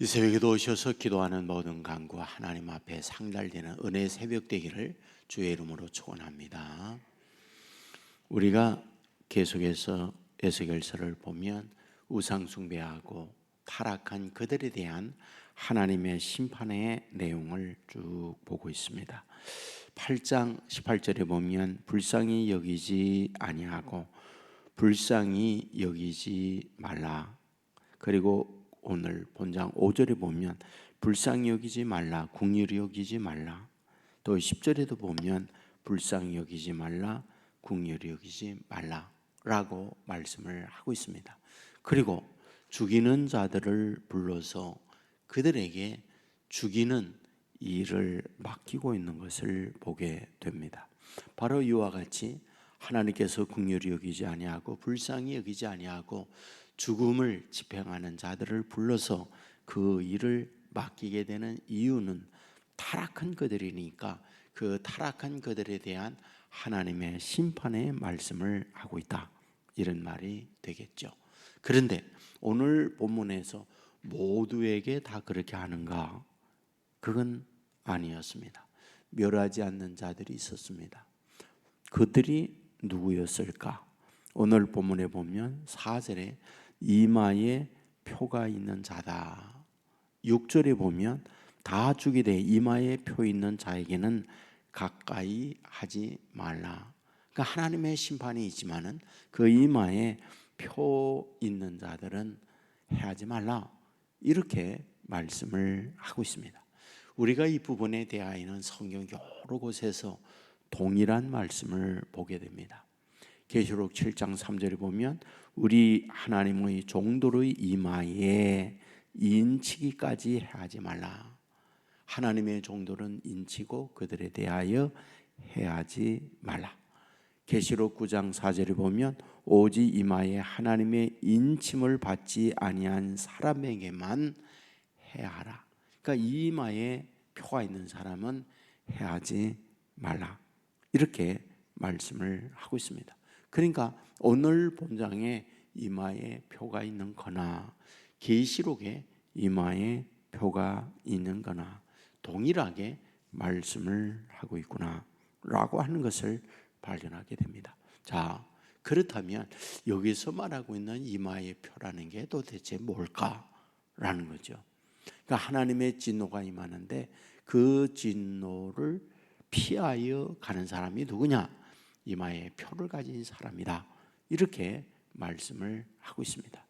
이 새벽에도 오셔서 기도하는 모든 강구 하나님 앞에 상달되는 은혜 새벽 되기를 주의 이름으로 축원합니다. 우리가 계속해서 에스겔서를 보면 우상 숭배하고 타락한 그들에 대한 하나님의 심판의 내용을 쭉 보고 있습니다. 8장 18절에 보면 불쌍히 여기지 아니하고 불쌍히 여기지 말라. 그리고 오늘 본장 5절에 보면 불쌍히 여기지 말라. 궁휼히 여기지 말라. 또 10절에도 보면 불쌍히 여기지 말라. 궁휼히 여기지 말라라고 말씀을 하고 있습니다. 그리고 죽이는 자들을 불러서 그들에게 죽이는 일을 맡기고 있는 것을 보게 됩니다. 바로 이와 같이 하나님께서 긍휼히 여기지 아니하고 불쌍히 여기지 아니하고 죽음을 집행하는 자들을 불러서 그 일을 맡기게 되는 이유는 타락한 그들이니까 그 타락한 그들에 대한 하나님의 심판의 말씀을 하고 있다. 이런 말이 되겠죠. 그런데 오늘 본문에서 모두에게 다 그렇게 하는가? 그건 아니었습니다. 멸하지 않는 자들이 있었습니다. 그들이 누구였을까? 오늘 본문에 보면 4절에 이마에 표가 있는 자다. 6절에 보면 다 죽이 돼 이마에 표 있는 자에게는 가까이 하지 말라. 그러니까 하나님의 심판이 있지만은 그 이마에 표 있는 자들은 해하지 말라. 이렇게 말씀을 하고 있습니다. 우리가 이 부분에 대하여는 성경 여러 곳에서 동일한 말씀을 보게 됩니다. 계시록 7장 3절에 보면 우리 하나님의 종들의 이마에 인치기까지 하지 말라. 하나님의 종들은 인치고 그들에 대하여 해하지 말라. 계시록 9장 4절에 보면 오직 이마에 하나님의 인침을 받지 아니한 사람에게만 해하라. 그러니까 이마에 표가 있는 사람은 해하지 말라. 이렇게 말씀을 하고 있습니다. 그러니까 오늘 본장에 이마에 표가 있는 거나 계시록에 이마에 표가 있는 거나 동일하게 말씀을 하고 있구나 라고 하는 것을 발견하게 됩니다. 자, 그렇다면 여기서 말하고 있는 이마의 표라는 게 도대체 뭘까라는 거죠. 그러니까 하나님의 진노가 임하는데 그 진노를 피하여 가는 사람이 누구냐? 이마에 표를 가진 사람이다. 이렇게 말씀을 하고 있습니다.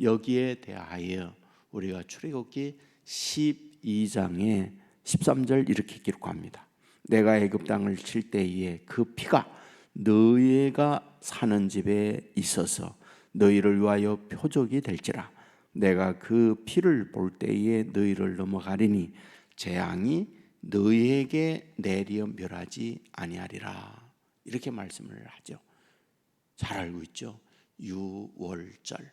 여기에 대하여 우리가 출애굽기 12장에 13절 이렇게 기록합니다. 내가 애굽 땅을 칠 때에 그 피가 너희가 사는 집에 있어서 너희를 위하여 표적이 될지라 내가 그 피를 볼 때에 너희를 넘어가리니 재앙이 너희에게 내려 멸하지 아니하리라 이렇게 말씀을 하죠. 잘 알고 있죠. 유월절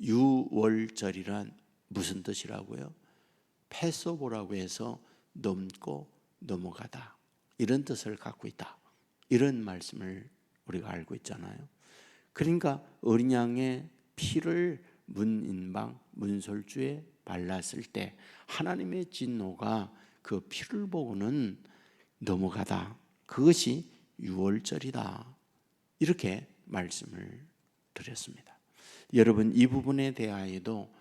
유월절이란 무슨 뜻이라고요? 패소보라고 해서 넘고 넘어가다 이런 뜻을 갖고 있다. 이런 말씀을 우리가 알고 있잖아요. 그러니까 어린 양의 피를 문인방 문설주에 발랐을 때 하나님의 진노가 그 피를 보고는 넘어가다. 그것이 유월절이다. 이렇게 말씀을 드렸습니다. 여러분 이 부분에 대하여도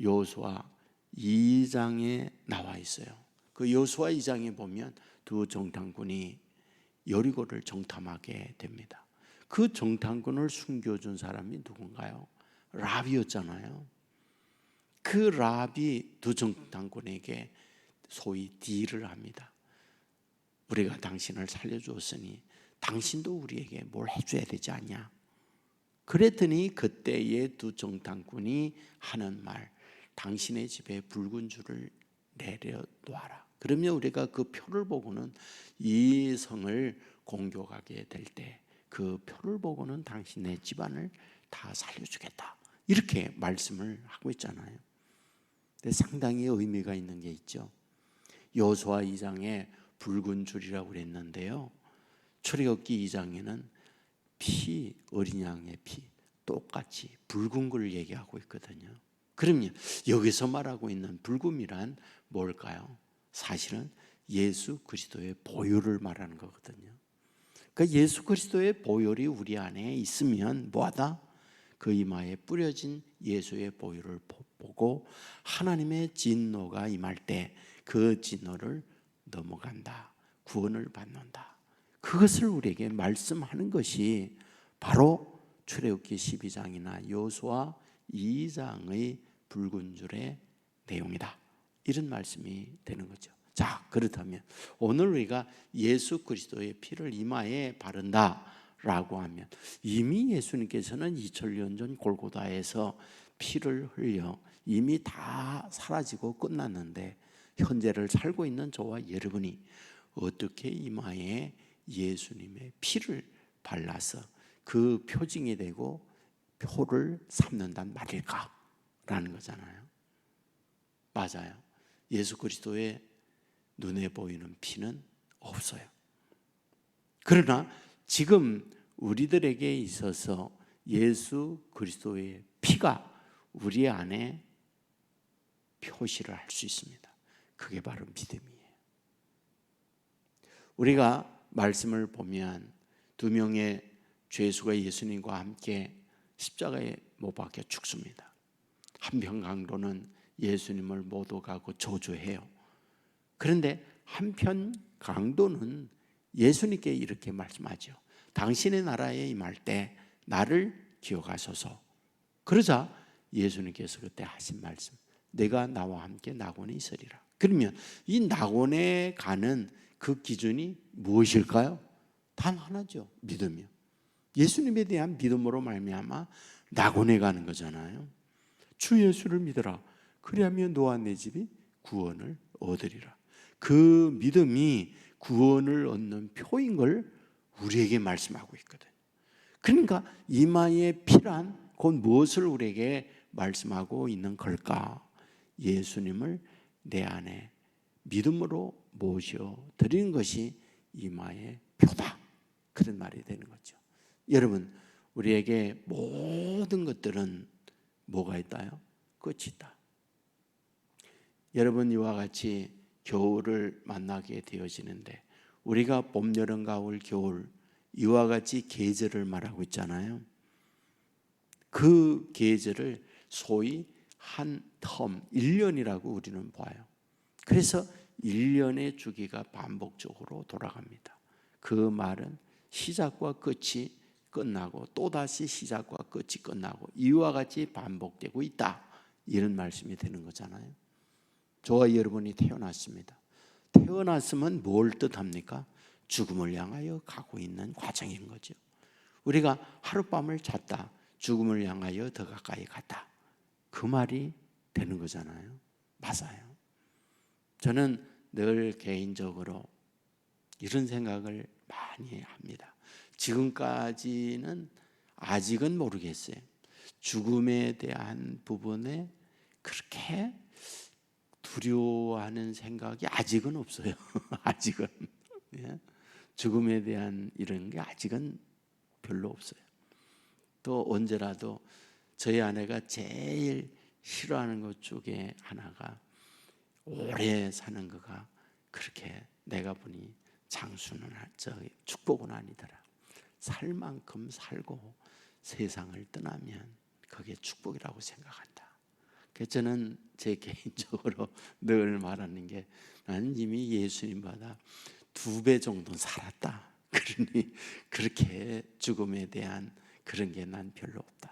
요수아 2장에 나와 있어요. 그 요수아 2장에 보면 두 정탐꾼이 여리고를 정탐하게 됩니다. 그 정탐꾼을 숨겨준 사람이 누군가요? 라비였잖아요. 그 라비 두 정탐꾼에게 소위 딜을 합니다. 우리가 당신을 살려주었으니 당신도 우리에게 뭘 해줘야 되지 않냐? 그랬더니 그때의 두 정탐꾼이 하는 말, 당신의 집에 붉은 줄을 내려놓아라. 그러면 우리가 그 표를 보고는 이 성을 공격하게 될 때 그 표를 보고는 당신의 집안을 다 살려주겠다. 이렇게 말씀을 하고 있잖아요. 근데 상당히 의미가 있는 게 있죠. 여호수아 2장에 붉은 줄이라고 그랬는데요. 출애굽기 2장에는 피 어린 양의 피 똑같이 붉은 걸 얘기하고 있거든요. 그러면 여기서 말하고 있는 불금이란 뭘까요? 사실은 예수 그리스도의 보혈을 말하는 거거든요. 그러니까 예수 그리스도의 보혈이 우리 안에 있으면 뭐하다? 그 이마에 뿌려진 예수의 보혈을 보고 하나님의 진노가 임할 때 그 진노를 넘어간다. 구원을 받는다. 그것을 우리에게 말씀하는 것이 바로 출애굽기 12장이나 요수아 2장의 붉은 줄의 내용이다. 이런 말씀이 되는 거죠. 자, 그렇다면 오늘 우리가 예수 그리스도의 피를 이마에 바른다라고 하면 이미 예수님께서는 2000년 전 골고다에서 피를 흘려 이미 다 사라지고 끝났는데 현재를 살고 있는 저와 여러분이 어떻게 이마에 예수님의 피를 발라서 그 표징이 되고 표를 삼는단 말일까라는 거잖아요. 맞아요. 예수 그리스도의 눈에 보이는 피는 없어요. 그러나 지금 우리들에게 있어서 예수 그리스도의 피가 우리 안에 표시를 할 수 있습니다. 그게 바로 믿음이에요. 우리가 말씀을 보면 두 명의 죄수가 예수님과 함께 십자가에 못 박혀 죽습니다. 한편 강도는 예수님을 못 오가고 저주해요. 그런데 한편 강도는 예수님께 이렇게 말씀하죠. 당신의 나라에 임할 때 나를 기억하소서. 그러자 예수님께서 그때 하신 말씀, 내가 나와 함께 낙원에 있으리라. 그러면 이 낙원에 가는 그 기준이 무엇일까요? 단 하나죠. 믿음이요. 예수님에 대한 믿음으로 말미암아 낙원에 가는 거잖아요. 주 예수를 믿어라. 그리하면 너와 내 집이 구원을 얻으리라. 그 믿음이 구원을 얻는 표인 걸 우리에게 말씀하고 있거든. 그러니까 이마의 피란 곧 무엇을 우리에게 말씀하고 있는 걸까? 예수님을 내 안에 믿음으로 모셔 드리는 것이 이마의 표다. 그런 말이 되는 거죠. 여러분, 우리에게 모든 것들은 뭐가 있다요? 끝이 있다. 여러분 이와 같이 겨울을 만나게 되어지는데 우리가 봄, 여름, 가을, 겨울 이와 같이 계절을 말하고 있잖아요. 그 계절을 소위 한 텀, 1년이라고 우리는 봐요. 그래서 1년의 주기가 반복적으로 돌아갑니다. 그 말은 시작과 끝이 끝나고 또다시 시작과 끝이 끝나고 이와 같이 반복되고 있다. 이런 말씀이 되는 거잖아요. 저와 여러분이 태어났습니다. 태어났으면 뭘 뜻합니까? 죽음을 향하여 가고 있는 과정인 거죠. 우리가 하룻밤을 잤다. 죽음을 향하여 더 가까이 갔다. 그 말이 되는 거잖아요. 맞아요. 저는 늘 개인적으로 이런 생각을 많이 합니다. 지금까지는 아직은 모르겠어요. 죽음에 대한 부분에 그렇게 두려워하는 생각이 아직은 없어요. 아직은. 예? 죽음에 대한 이런 게 아직은 별로 없어요. 또 언제라도 저희 아내가 제일 싫어하는 것 중에 하나가 오래 사는 거가 그렇게 내가 보니 장수는 저 축복은 아니더라. 살 만큼 살고 세상을 떠나면 그게 축복이라고 생각한다. 그래서 저는 제 개인적으로 늘 말하는 게 나는 이미 예수님보다 두배 정도 살았다. 그러니 그렇게 죽음에 대한 그런 게 난 별로 없다.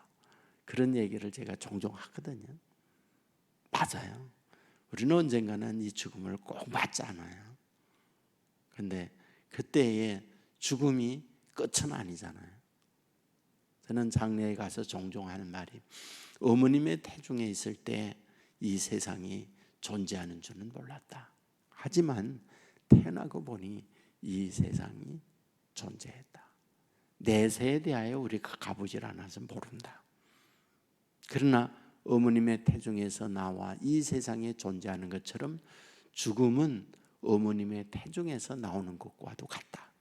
그런 얘기를 제가 종종 하거든요. 맞아요. 우리는 언젠가는 이 죽음을 꼭 맞잖아요. 근데 그때의 죽음이 끝은 아니잖아요. 저는 장례에 가서 종종 하는 말이 어머님의 태중에 있을 때 이 세상이 존재하는 줄은 몰랐다. 하지만 태어나고 보니 이 세상이 존재했다. 내세에 대하여 우리가 가보질 않아서 모른다. 그러나 어머님의 태중에서 나와 이 세상에 존재하는 것처럼 죽음은 어머님의 태중에서 나오는 것과도 같다.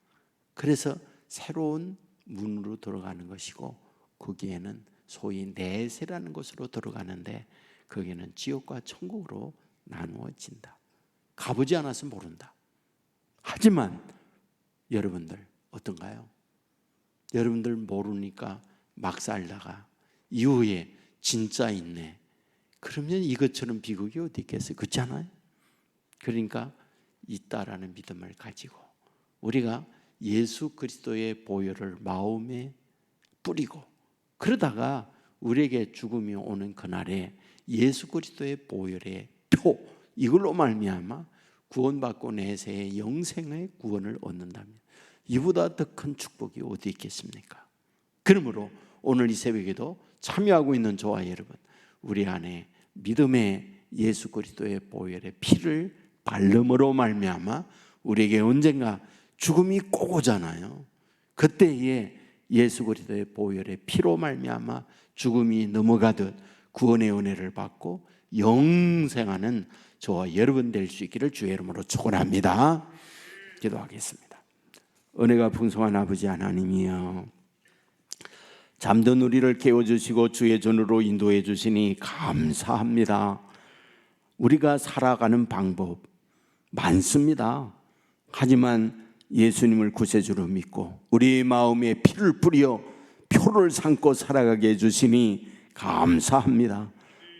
그래서 새로운 문으로 들어가는 것이고 거기에는 소위 내세라는 곳으로 들어가는데 거기는 지옥과 천국으로 나누어진다. 가보지 않아서 모른다. 하지만 여러분들 어떤가요? 여러분들 모르니까 막 살다가 이후에 진짜 있네. 그러면 이것처럼 비극이 어디 있겠어요? 그렇지 않아요? 그러니까 있다라는 믿음을 가지고 우리가 예수 그리스도의 보혈을 마음에 뿌리고 그러다가 우리에게 죽음이 오는 그날에 예수 그리스도의 보혈의 표 이걸로 말미암아 구원받고 내세의 영생의 구원을 얻는다면 이보다 더 큰 축복이 어디 있겠습니까? 그러므로 오늘 이 새벽에도 참여하고 있는 저와 여러분 우리 안에 믿음의 예수 그리스도의 보혈의 피를 발름으로 말미암아 우리에게 언젠가 죽음이 꼭 오잖아요. 그때에 예수 그리스도의 보혈의 피로 말미암아 죽음이 넘어가듯 구원의 은혜를 받고 영생하는 저와 여러분 될 수 있기를 주의 이름으로 축원합니다. 기도하겠습니다. 은혜가 풍성한 아버지 하나님이여 잠든 우리를 깨워 주시고 주의 전으로 인도해 주시니 감사합니다. 우리가 살아가는 방법 많습니다. 하지만 예수님을 구세주로 믿고 우리 마음에 피를 뿌려 표를 삼고 살아가게 해주시니 감사합니다.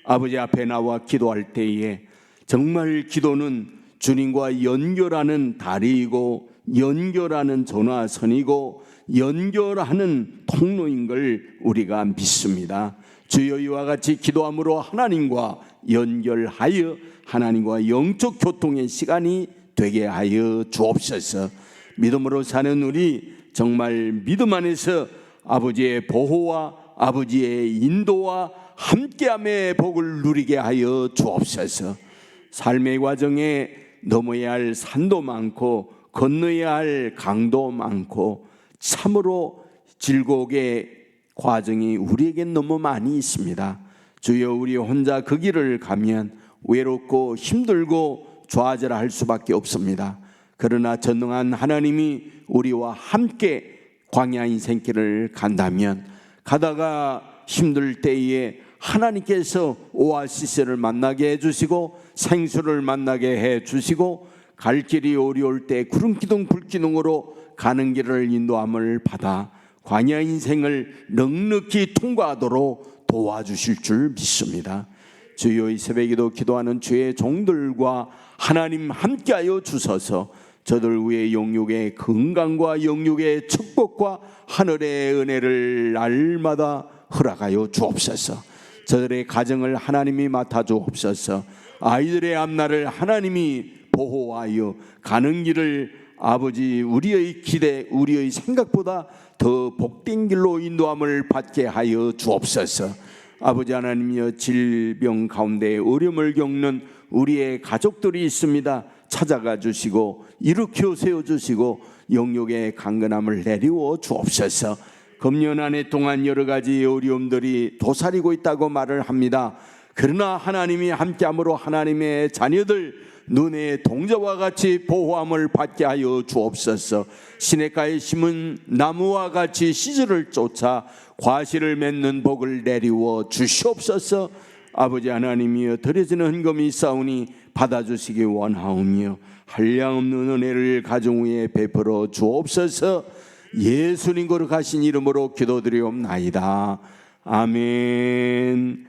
아버지 앞에 나와 기도할 때에 정말 기도는 주님과 연결하는 다리이고 연결하는 전화선이고 연결하는 통로인 걸 우리가 믿습니다. 주여 이와 같이 기도함으로 하나님과 연결하여 하나님과 영적 교통의 시간이 되게 하여 주옵소서. 믿음으로 사는 우리 정말 믿음 안에서 아버지의 보호와 아버지의 인도와 함께함의 복을 누리게 하여 주옵소서. 삶의 과정에 넘어야 할 산도 많고 건너야 할 강도 많고 참으로 즐거우게 과정이 우리에겐 너무 많이 있습니다. 주여 우리 혼자 그 길을 가면 외롭고 힘들고 좌절할 수밖에 없습니다. 그러나 전능한 하나님이 우리와 함께 광야 인생길을 간다면 가다가 힘들 때에 하나님께서 오아시스를 만나게 해주시고 생수를 만나게 해주시고 갈 길이 어려울 때 구름 기둥 불 기둥으로 가는 길을 인도함을 받아 광야 인생을 넉넉히 통과하도록 도와주실 줄 믿습니다. 주여 이 새벽에도 기도하는 주의 종들과 하나님 함께하여 주셔서 저들 위에 영육의 건강과 영육의 축복과 하늘의 은혜를 날마다 허락하여 주옵소서. 저들의 가정을 하나님이 맡아 주옵소서. 아이들의 앞날을 하나님이 보호하여 가는 길을 아버지 우리의 기대 우리의 생각보다 더 복된 길로 인도함을 받게 하여 주옵소서. 아버지 하나님이여 질병 가운데 어려움을 겪는 우리의 가족들이 있습니다. 찾아가 주시고 일으켜 세워 주시고 영역의 강건함을 내리워 주옵소서. 금년 한해 동안 여러 가지 어려움들이 도사리고 있다고 말을 합니다. 그러나 하나님이 함께함으로 하나님의 자녀들 눈의 동자와 같이 보호함을 받게 하여 주옵소서. 시냇가에 심은 나무와 같이 시절을 쫓아 과실을 맺는 복을 내리워 주시옵소서. 아버지 하나님이여 드려지는 헌금이 있사오니 받아주시기 원하오며 한량없는 은혜를 가정 위에 베풀어 주옵소서. 예수님 거룩하신 이름으로 기도드리옵나이다. 아멘.